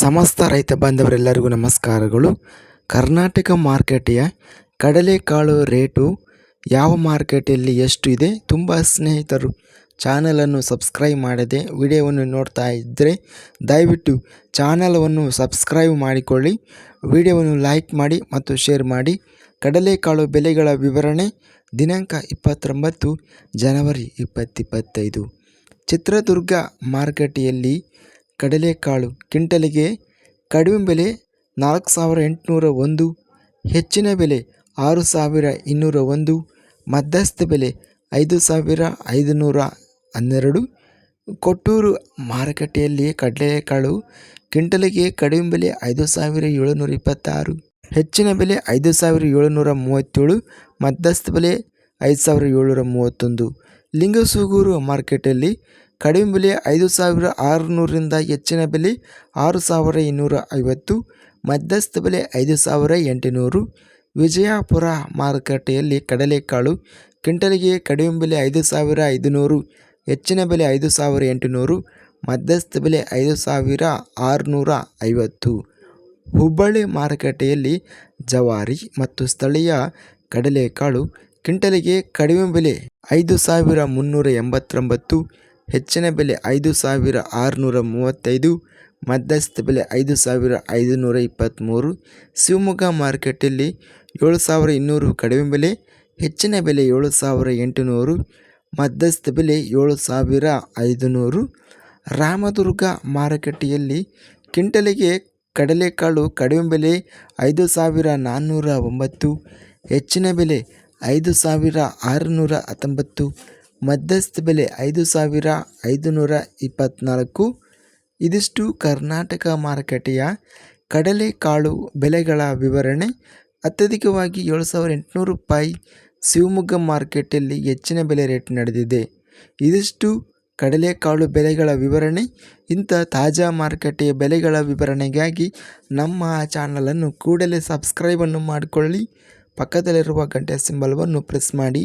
ಸಮಸ್ತ ರೈತ ಬಾಂಧವರೆಲ್ಲರಿಗೂ ನಮಸ್ಕಾರಗಳು. ಕರ್ನಾಟಕ ಮಾರ್ಕೆಟಿಯ ಕಡಲೆಕಾಳು ರೇಟು ಯಾವ ಮಾರ್ಕೆಟಲ್ಲಿ ಎಷ್ಟು ಇದೆ ತುಂಬ ಸ್ನೇಹಿತರು ಚಾನಲನ್ನು ಸಬ್ಸ್ಕ್ರೈಬ್ ಮಾಡದೆ ವಿಡಿಯೋವನ್ನು ನೋಡ್ತಾ ಇದ್ದರೆ ದಯವಿಟ್ಟು ಚಾನಲವನ್ನು ಸಬ್ಸ್ಕ್ರೈಬ್ ಮಾಡಿಕೊಳ್ಳಿ. ವಿಡಿಯೋವನ್ನು ಲೈಕ್ ಮಾಡಿ ಮತ್ತು ಶೇರ್ ಮಾಡಿ. ಕಡಲೆಕಾಳು ಬೆಲೆಗಳ ವಿವರಣೆ ದಿನಾಂಕ ಇಪ್ಪತ್ತೊಂಬತ್ತು ಜನವರಿ ಇಪ್ಪತ್ತಿಪ್ಪತ್ತೈದು ಚಿತ್ರದುರ್ಗ ಮಾರುಕಟ್ಟೆಯಲ್ಲಿ ಕಡಲೆಕಾಳು ಕಿಂಟಲಿಗೆ ಕಡಿಮೆ ಬೆಲೆ ನಾಲ್ಕು ಸಾವಿರ ಎಂಟುನೂರ ಒಂದು, ಹೆಚ್ಚಿನ ಬೆಲೆ ಆರು ಸಾವಿರ ಇನ್ನೂರ ಒಂದು, ಮಧ್ಯಸ್ಥ ಬೆಲೆ ಐದು ಸಾವಿರ ಐದುನೂರ ಹನ್ನೆರಡು. ಕೊಟ್ಟೂರು ಮಾರುಕಟ್ಟೆಯಲ್ಲಿ ಕಡಲೆಕಾಳು ಕಿಂಟಲಿಗೆ ಕಡಿಮೆ ಬೆಲೆ ಐದು ಸಾವಿರ ಏಳುನೂರ ಇಪ್ಪತ್ತಾರು, ಹೆಚ್ಚಿನ ಬೆಲೆ ಐದು ಸಾವಿರ ಏಳುನೂರ ಮೂವತ್ತೇಳು, ಮಧ್ಯಸ್ಥ ಬೆಲೆ ಐದು ಸಾವಿರ ಏಳುನೂರ ಮೂವತ್ತೊಂದು. ಲಿಂಗಸೂಗೂರು ಮಾರ್ಕೆಟಲ್ಲಿ ಕಡಿಮೆ ಬೆಲೆ ಐದು ಸಾವಿರ ಆರುನೂರರಿಂದ ಹೆಚ್ಚಿನ ಬೆಲೆ ಆರು ಸಾವಿರ ಇನ್ನೂರ ಐವತ್ತು, ಮಧ್ಯಸ್ಥ ಬೆಲೆ ಐದು ಸಾವಿರ ಎಂಟುನೂರು. ವಿಜಯಪುರ ಮಾರುಕಟ್ಟೆಯಲ್ಲಿ ಕಡಲೆಕಾಳು ಕ್ವಿಂಟಲಿಗೆ ಕಡಿಮೆ ಬೆಲೆ ಐದು ಸಾವಿರ ಐದುನೂರು, ಹೆಚ್ಚಿನ ಬೆಲೆ ಐದು ಸಾವಿರ ಎಂಟುನೂರು, ಮಧ್ಯಸ್ಥ ಬೆಲೆ ಐದು ಸಾವಿರ ಆರುನೂರ ಐವತ್ತು. ಹುಬ್ಬಳ್ಳಿ ಮಾರುಕಟ್ಟೆಯಲ್ಲಿ ಜವಾರಿ ಮತ್ತು ಸ್ಥಳೀಯ ಕಡಲೆಕಾಳು ಕ್ವಿಂಟಲಿಗೆ ಕಡಿಮೆ ಬೆಲೆ ಐದು ಸಾವಿರ ಮುನ್ನೂರ ಎಂಬತ್ತೊಂಬತ್ತು ಹೆಚ್ಚಿನ ಬೆಲೆ ಐದು ಸಾವಿರ ಆರುನೂರ ಮೂವತ್ತೈದು, ಮಧ್ಯಸ್ಥ ಬೆಲೆ ಐದು ಸಾವಿರ ಐದುನೂರ ಇಪ್ಪತ್ತ್ಮೂರು. ಶಿವಮೊಗ್ಗ ಮಾರ್ಕೆಟಲ್ಲಿ ಏಳು ಸಾವಿರ ಇನ್ನೂರು ಕಡಿಮೆ ಬೆಲೆ, ಹೆಚ್ಚಿನ ಬೆಲೆ ಏಳು ಸಾವಿರ ಎಂಟುನೂರು, ಮಧ್ಯಸ್ಥ ಬೆಲೆ ಏಳು ಸಾವಿರ ಐದುನೂರು. ರಾಮದುರ್ಗ ಮಾರುಕಟ್ಟೆಯಲ್ಲಿ ಕ್ವಿಂಟಲಿಗೆ ಕಡಲೆಕಾಳು ಕಡಿಮೆ ಬೆಲೆ ಐದು ಸಾವಿರ ನಾನ್ನೂರ ಒಂಬತ್ತು, ಹೆಚ್ಚಿನ ಬೆಲೆ ಐದು ಸಾವಿರ ಆರುನೂರ ಹತ್ತೊಂಬತ್ತು. ಮಧ್ಯಸ್ಥ ಬೆಲೆ ಐದು ಸಾವಿರ ಐದುನೂರ ಇಪ್ಪತ್ತ್ನಾಲ್ಕು ಇದಿಷ್ಟು ಕರ್ನಾಟಕ ಮಾರುಕಟ್ಟೆಯ ಕಡಲೆಕಾಳು ಬೆಲೆಗಳ ವಿವರಣೆ. ಅತ್ಯಧಿಕವಾಗಿ ಏಳು ಸಾವಿರ ಎಂಟುನೂರು ರೂಪಾಯಿ ಶಿವಮೊಗ್ಗ ಮಾರ್ಕೆಟಲ್ಲಿ ಹೆಚ್ಚಿನ ಬೆಲೆ ರೇಟ್ ನಡೆದಿದೆ. ಇದಿಷ್ಟು ಕಡಲೆಕಾಳು ಬೆಲೆಗಳ ವಿವರಣೆ. ಇಂಥ ತಾಜಾ ಮಾರುಕಟ್ಟೆಯ ಬೆಲೆಗಳ ವಿವರಣೆಗಾಗಿ ನಮ್ಮ ಚಾನಲನ್ನು ಕೂಡಲೇ ಸಬ್ಸ್ಕ್ರೈಬನ್ನು ಮಾಡಿಕೊಳ್ಳಿ. ಪಕ್ಕದಲ್ಲಿರುವ ಗಂಟೆ ಸಿಂಬಲ್ವನ್ನು ಪ್ರೆಸ್ ಮಾಡಿ.